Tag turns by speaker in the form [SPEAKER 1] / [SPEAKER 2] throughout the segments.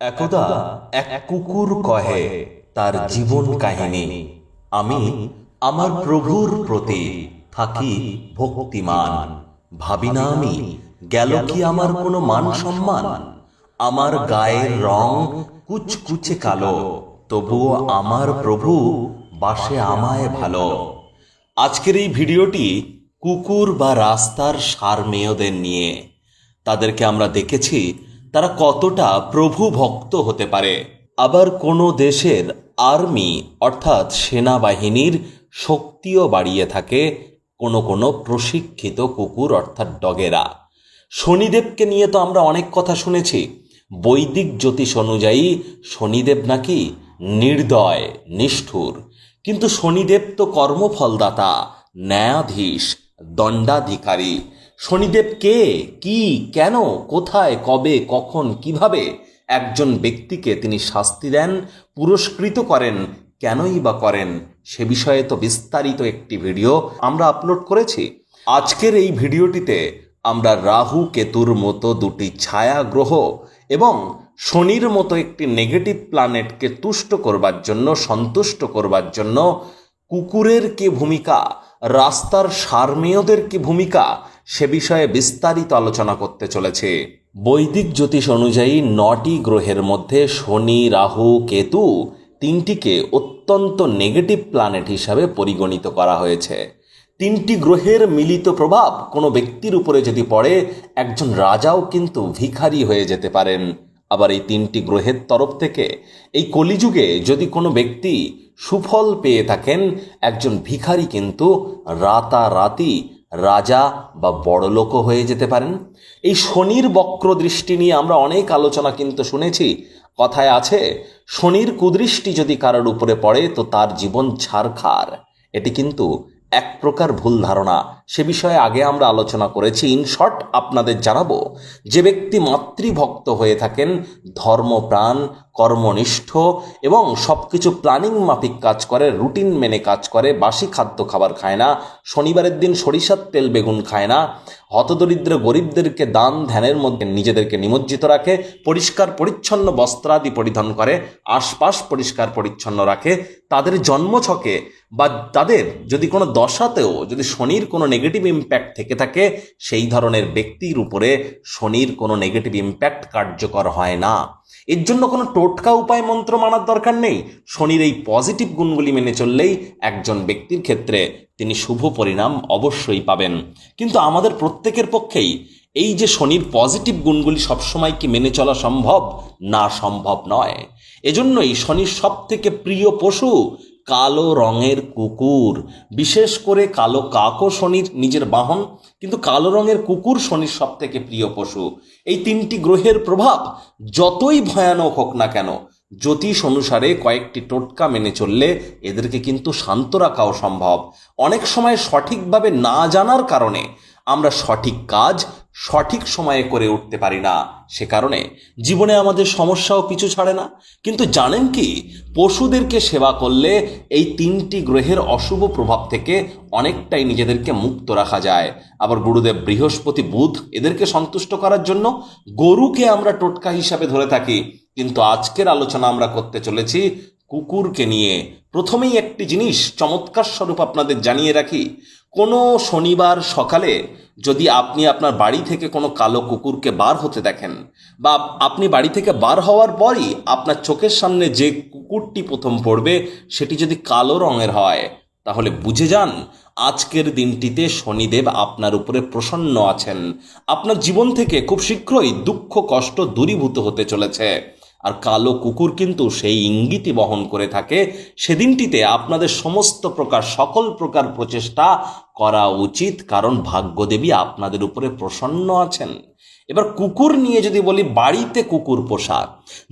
[SPEAKER 1] একদা এক কুকুর কহে, তার জীবন কাহিনী। আমি আমার প্রভুর প্রতি থাকি ভক্তিমান। ভাবি না আমি, গেল কি আমার কোনো মান সম্মান? আমার গায়ের রং কুচকুচে কালো, তবুও আমার প্রভু বাসে আমায় ভালো। আজকের এই ভিডিওটি কুকুর বা রাস্তার সার মেয়দের নিয়ে। তাদেরকে আমরা দেখেছি তারা কতটা প্রভু ভক্ত হতে পারে? আবার কোনো দেশের আর্মি, অর্থাৎ সেনাবাহিনীর শক্তিও বাড়িয়ে থাকে কোনো কোনো প্রশিক্ষিত কুকুর, অর্থাৎ ডগেরা। শনিদেবকে নিয়ে তো আমরা অনেক কথা শুনেছি। বৈদিক জ্যোতিষ অনুযায়ী শনিদেব নাকি নির্দয়, নিষ্ঠুর। কিন্তু শনিদেব তো কর্মফলদাতা, ন্যায়াধীশ, দণ্ডাধিকারী। শনিদেব কে, কি, কেন, কোথায়, কবে, কখন, কীভাবে একজন ব্যক্তিকে তিনি শাস্তি দেন, পুরস্কৃত করেন, কেনই বা করেন, সে বিষয়ে তো বিস্তারিত একটি ভিডিও আমরা আপলোড করেছি। আজকের এই ভিডিওটিতে আমরা রাহু, কেতুর মতো দুটি ছায়া গ্রহ এবং শনির মতো একটি নেগেটিভ প্ল্যানেটকে তুষ্ট করবার জন্য, সন্তুষ্ট করবার জন্য কুকুরের কি ভূমিকা, রাস্তার সারমেয়দের কি ভূমিকা সে বিষয়ে বিস্তারিত আলোচনা করতে চলেছে। বৈদিক জ্যোতিষ অনুযায়ী নটি গ্রহের মধ্যে শনি, রাহু, কেতু তিনটিকে অত্যন্ত নেগেটিভ প্ল্যানেট হিসাবে পরিগণিত করা হয়েছে। তিনটি গ্রহের মিলিত প্রভাব কোনো ব্যক্তির উপরে যদি পড়ে, একজন রাজাও কিন্তু ভিখারি হয়ে যেতে পারেন। আবার এই তিনটি গ্রহের তরফ থেকে এই কলিযুগে যদি কোনো ব্যক্তি সুফল পেয়ে থাকেন, একজন ভিখারি কিন্তু রাতারাতি রাজা বা বড়লোকও হয়ে যেতে পারেন। এই শনির বক্র দৃষ্টি নিয়ে আমরা অনেক আলোচনা কিন্তু শুনেছি। কথায় আছে, শনির কুদৃষ্টি যদি কারোর উপরে পড়ে, তো তার জীবন ছারখার। এটি কিন্তু এক প্রকার ভুল ধারণা। সে বিষয়ে আগে আমরা আলোচনা করেছি। ইন শর্ট, আপনাদের জানাব, যে ব্যক্তি মাতৃভক্ত হয়ে থাকেন, ধর্মপ্রাণ, কর্মনিষ্ঠ এবং সব কিছু প্ল্যানিং মাফিক কাজ করে, রুটিন মেনে কাজ করে, বাসি খাদ্য খাবার খায় না, শনিবারের দিন সরিষার তেল বেগুন খায় না, হতদরিদ্র গরিবদেরকে দান ধ্যানের মধ্যে নিজেদেরকে নিমজ্জিত রাখে, পরিষ্কার পরিচ্ছন্ন বস্ত্রাদি পরিধান করে, আশপাশ পরিষ্কার পরিচ্ছন্ন রাখে, তাদের জন্মছকে বা তাদের যদি কোনো দশাতেও যদি শনির কোনো নেগেটিভ ইম্প্যাক্ট থেকে থাকে, সেই ধরনের ব্যক্তির উপরে শনির কোনো নেগেটিভ ইম্প্যাক্ট কার্যকর হয় না। এর জন্য কোনো টোটকা উপায় মন্ত্র মানার দরকার নেই। শনির এই পজিটিভ গুণগুলি মেনে চললেই একজন ব্যক্তির ক্ষেত্রে তিনি শুভ পরিণাম অবশ্যই পাবেন। কিন্তু আমাদের প্রত্যেকের পক্ষেই এই যে শনির পজিটিভ গুণগুলি সবসময় কি মেনে চলা সম্ভব? না সম্ভব নয়। এজন্যই শনির সব থেকে প্রিয় পশু কালো রঙের কুকুর। বিশেষ করে কালো কাকও শনির নিজের বাহন, কিন্তু কালো রঙের কুকুর শনির সব থেকে প্রিয় পশু। এই তিনটি গ্রহের প্রভাব যতই ভয়ানক হোক না কেন, জ্যোতিষ অনুসারে কয়েকটি টোটকা মেনে চললে এদেরকে কিন্তু শান্ত রাখাও সম্ভব। অনেক সময় সঠিকভাবে না জানার কারণে আমরা সঠিক কাজ সঠিক সময়ে করে উঠতে পারি না। সে কারণে জীবনে আমাদের সমস্যাও পিছু ছাড়ে না। কিন্তু জানেন কি, পশুদেরকে সেবা করলে এই তিনটি গ্রহের অশুভ প্রভাব থেকে অনেকটাই নিজেদেরকে মুক্ত রাখা যায়। আবার গুরুদেব বৃহস্পতি বুধ এদেরকে সন্তুষ্ট করার জন্য গরুকে আমরা টোটকা হিসাবে ধরে থাকি। কিন্তু আজকের আলোচনা আমরা করতে চলেছি কুকুরকে নিয়ে। প্রথমেই একটি জিনিস চমৎকার স্বরূপ আপনাদের জানিয়ে রাখি কোনো শনিবার সকালে যদি আপনি আপনার বাড়ি থেকে কোনো কালো কুকুরকে বার হতে দেখেন বা আপনি বাড়ি থেকে বার হওয়ার পরই আপনার চোখের সামনে যে কুকুরটি প্রথম পড়বে সেটি যদি কালো রঙের হয়, তাহলে বুঝে যান আজকের দিনটিতে শনিদেব আপনার উপরে প্রসন্ন আছেন। আপনার জীবন থেকে খুব শীঘ্রই দুঃখ, কষ্ট দূরীভূত হতে চলেছে। আর কালো কুকুর কিন্তু সেই ইঙ্গিতই বহন করে থাকে, সেদিনটিতে আপনাদের সমস্ত প্রকার, সকল প্রকার প্রচেষ্টা করা উচিত, কারণ ভাগ্যদেবী আপনাদের উপরে প্রসন্ন আছেন। এবার কুকুর নিয়ে যদি বলি, বাড়িতে কুকুর পোষা,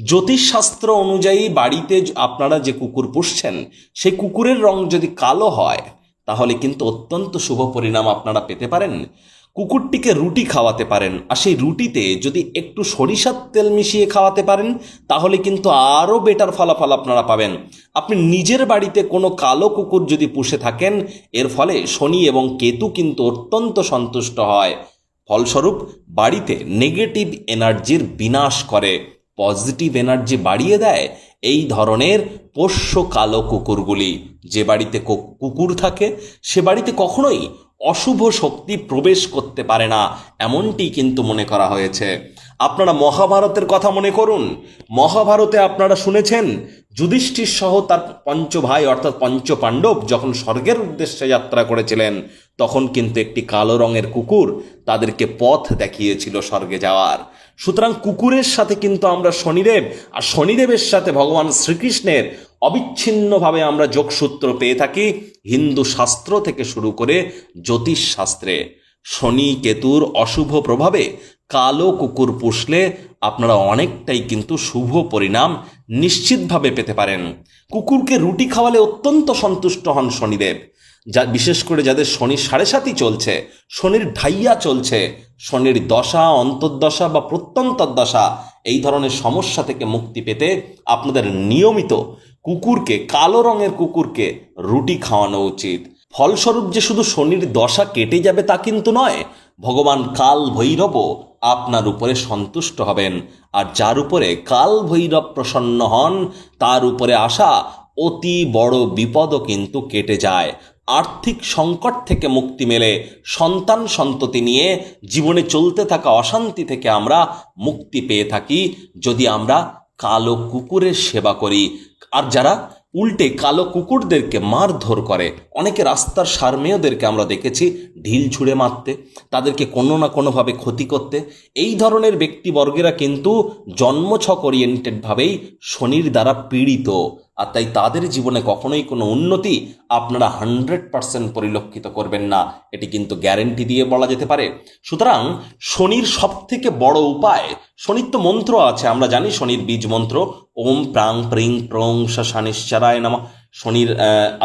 [SPEAKER 1] জ্যোতিষশাস্ত্র অনুযায়ী বাড়িতে আপনারা যে কুকুর পুষছেন, সেই কুকুরের রং যদি কালো হয়, তাহলে কিন্তু অত্যন্ত শুভ পরিণাম আপনারা পেতে পারেন। কুকুরটিকে রুটি খাওয়াতে পারেন। আর সেই রুটিতে যদি একটু সরিষার তেল মিশিয়ে খাওয়াতে পারেন, তাহলে কিন্তু আরও বেটার ফলাফল আপনারা পাবেন। আপনি নিজের বাড়িতে কোনো কালো কুকুর যদি পুষে থাকেন, এর ফলে শনি এবং কেতু কিন্তু অত্যন্ত সন্তুষ্ট হয়। ফলস্বরূপ, বাড়িতে নেগেটিভ এনার্জির বিনাশ করে। পজিটিভ এনার্জি বাড়িয়ে দেয় এই ধরনের পোষ্য কালো কুকুরগুলি। যে বাড়িতে কুকুর থাকে, সে বাড়িতে কখনোই অশুভ শক্তি প্রবেশ করতে পারে না, এমনটি কিন্তু মনে করা হয়েছে। আপনারা মহাভারতের কথা মনে করুন। মহাভারতে আপনারা শুনেছেন, যুধিষ্ঠির সহ তার পঞ্চ ভাই, অর্থাৎ পঞ্চ পাণ্ডব, যখন স্বর্গের উদ্দেশ্যে যাত্রা করেছিলেন, তখন কিন্তু একটি কালো রঙের কুকুর তাদেরকে পথ দেখিয়েছিল স্বর্গে যাওয়ার। সুতরাং কুকুরের সাথে কিন্তু আমরা শনিদেব, আর শনিদেবের সাথে ভগবান শ্রীকৃষ্ণের অবিচ্ছিন্নভাবে আমরা যোগসূত্র পেয়ে থাকি হিন্দু শাস্ত্র থেকে শুরু করে জ্যোতিষ শাস্ত্রে। শনি, কেতুর অশুভ প্রভাবে কালো কুকুর পুষলে আপনারা অনেকটাই কিন্তু শুভ পরিণাম নিশ্চিতভাবে পেতে পারেন। কুকুরকে রুটি খাওয়ালে অত্যন্ত সন্তুষ্ট হন শনিদেব। যা, বিশেষ করে যাদের শনি সাড়ে সাতই চলছে, শনির ঢাইয়া চলছে শনির দশা, অন্তর্দশা বা প্রত্যন্তর্দশা এই ধরনের সমস্যা থেকে মুক্তি পেতে আপনাদের নিয়মিত কুকুরকে, কালো রঙের কুকুরকে রুটি খাওয়ানো উচিত। ফলস্বরূপ যে শুধু শনির দশা কেটে যাবে তা কিন্তু নয়, ভগবান কাল ভৈরবও আপনার উপরে সন্তুষ্ট হবেন। আর যার উপরে কাল ভৈরব প্রসন্ন হন, তার উপরে আসা অতি বড় বিপদও কিন্তু কেটে যায়। আর্থিক সংকট থেকে মুক্তি মেলে, সন্তান সন্ততি নিয়ে জীবনে চলতে থাকা অশান্তি থেকে আমরা মুক্তি পেয়ে থাকি যদি আমরা কালো কুকুরের সেবা করি। আর যারা উল্টে কালো কুকুরদেরকে মারধর করে, অনেকে রাস্তার সারমেয়দেরকে আমরা দেখেছি ঢিল ছুঁড়ে মারতে, তাদেরকে কোনো না কোনোভাবে ক্ষতি করতে। এই ধরনের ব্যক্তিবর্গেরা কিন্তু জন্মছক ওরিয়েন্টেডভাবেই শনির দ্বারা পীড়িত। আর তাই তাদের জীবনে কখনোই কোনো উন্নতি আপনারা হান্ড্রেড পার্সেন্ট পরিলক্ষিত করবেন না। এটি কিন্তু গ্যারেন্টি দিয়ে বলা যেতে পারে। সুতরাং শনির সব থেকে বড় উপায় শনির তো মন্ত্র আছে, আমরা জানি শনির বীজ মন্ত্র, ওম প্রাং প্রিং প্রং শানিশ্চারায় নামা। শনির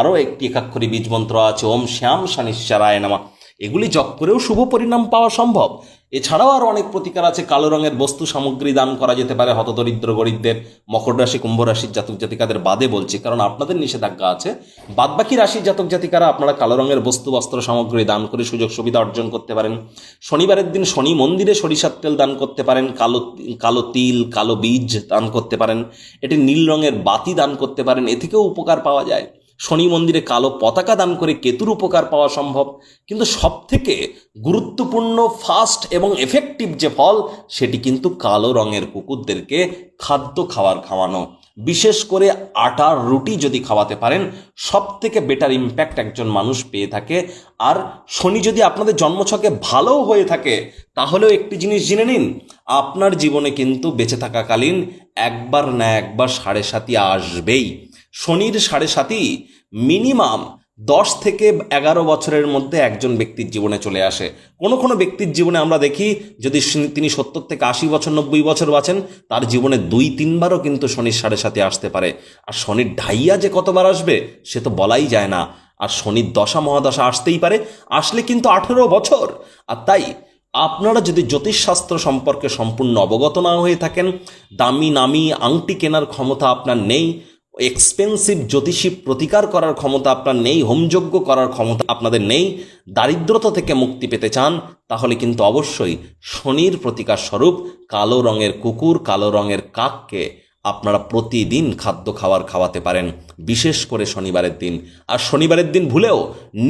[SPEAKER 1] আরও একটি একাক্ষরী বীজ মন্ত্র আছে, ওম শ্যাম শানিশ্চারায় নামা। এগুলি জপ করেও শুভ পরিণাম পাওয়া সম্ভব। এছাড়াও আরও অনেক প্রতিকার আছে। কালো রঙের বস্তু সামগ্রী দান করা যেতে পারে। হতদরিদ্র গরিবদের মকর রাশি, কুম্ভ রাশির জাতক জাতিকাদের বাদে বলছি, কারণ আপনাদের নিষেধাজ্ঞা আছে। বাদবাকি রাশির জাতক জাতিকারা আপনারা কালো রঙের বস্তু, বস্ত্র সামগ্রী দান করে সুযোগ সুবিধা অর্জন করতে পারেন। শনিবারের দিন শনি মন্দিরে সরিষার তেল দান করতে পারেন। কালো কালো তিল, কালো বীজ দান করতে পারেন। এটি নীল রঙের বাতি দান করতে পারেন। এ থেকেও উপকার পাওয়া যায়। শনি মন্দিরে কালো পতাকা দান করে কেতুর উপকার পাওয়া সম্ভব। কিন্তু সব থেকে গুরুত্বপূর্ণ ফাস্ট এবং এফেক্টিভ যে ফল, সেটি কিন্তু কালো রঙের কুকুরদেরকে খাদ্য খাওয়ার খাওয়ানো। বিশেষ করে আটার রুটি যদি খাওয়াতে পারেন সব থেকে বেটার ইম্প্যাক্ট একজন মানুষ পেয়ে থাকে। আর শনি যদি আপনাদের জন্মছকে ভালো হয়ে থাকে, তাহলেও একটি জিনিস জেনে নিন, আপনার জীবনে কিন্তু বেঁচে থাকাকালীন একবার না একবার সাড়ে সাতি আসবেই। শনির সাড়ে সাতি মিনিমাম দশ থেকে এগারো বছরের মধ্যে একজন ব্যক্তির জীবনে চলে আসে। কোনো কোনো ব্যক্তির জীবনে আমরা দেখি, যদি তিনি সত্তর থেকে আশি বছর, নব্বই বছর বাঁচেন, তার জীবনে দুই, তিনবারও কিন্তু শনির সাড়ে সাথে আসতে পারে। আর শনির ঢাইয়া যে কতবার আসবে, সে তো বলাই যায় না। আর শনির দশা, মহাদশা আসতেই পারে। আসলে কিন্তু আঠেরো বছর। আর তাই আপনারা যদি জ্যোতিষশাস্ত্র সম্পর্কে সম্পূর্ণ অবগত না হয়ে থাকেন, দামি, নামি, আংটি কেনার ক্ষমতা আপনার নেই এক্সপেন্সিভ জ্যোতিষী প্রতিকার করার ক্ষমতা আপনার নেই, হোমযজ্ঞ করার ক্ষমতা আপনাদের নেই, দারিদ্রতা থেকে মুক্তি পেতে চান, তাহলে কিন্তু অবশ্যই শনির প্রতিকার স্বরূপ কালো রঙের কুকুর, কালো রঙের কাককে আপনারা প্রতিদিন খাদ্য খাওয়ার খাওয়াতে পারেন, বিশেষ করে শনিবারের দিন। আর শনিবারের দিন ভুলেও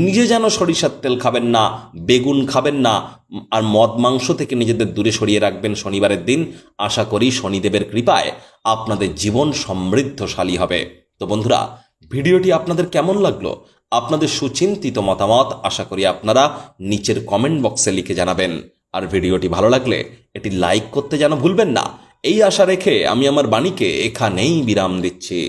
[SPEAKER 1] নিজে যেন সরিষার তেল খাবেন না, বেগুন খাবেন না, আর মদ মাংস থেকে নিজেদের দূরে সরিয়ে রাখবেন শনিবারের দিন, আশা করি শনিদেবের কৃপায় আপনাদের জীবন সমৃদ্ধশালী হবে। তো বন্ধুরা, ভিডিওটি আপনাদের কেমন লাগল? আপনাদের সুচিন্তিত মতামত আশা করি আপনারা নিচের কমেন্ট বক্সে লিখে জানাবেন। আর ভিডিওটি ভালো লাগলে এটি লাইক করতে যেন ভুলবেন না এই আশা রেখে আমি আমার বাণীকে এখানেই বিরাম দিচ্ছি।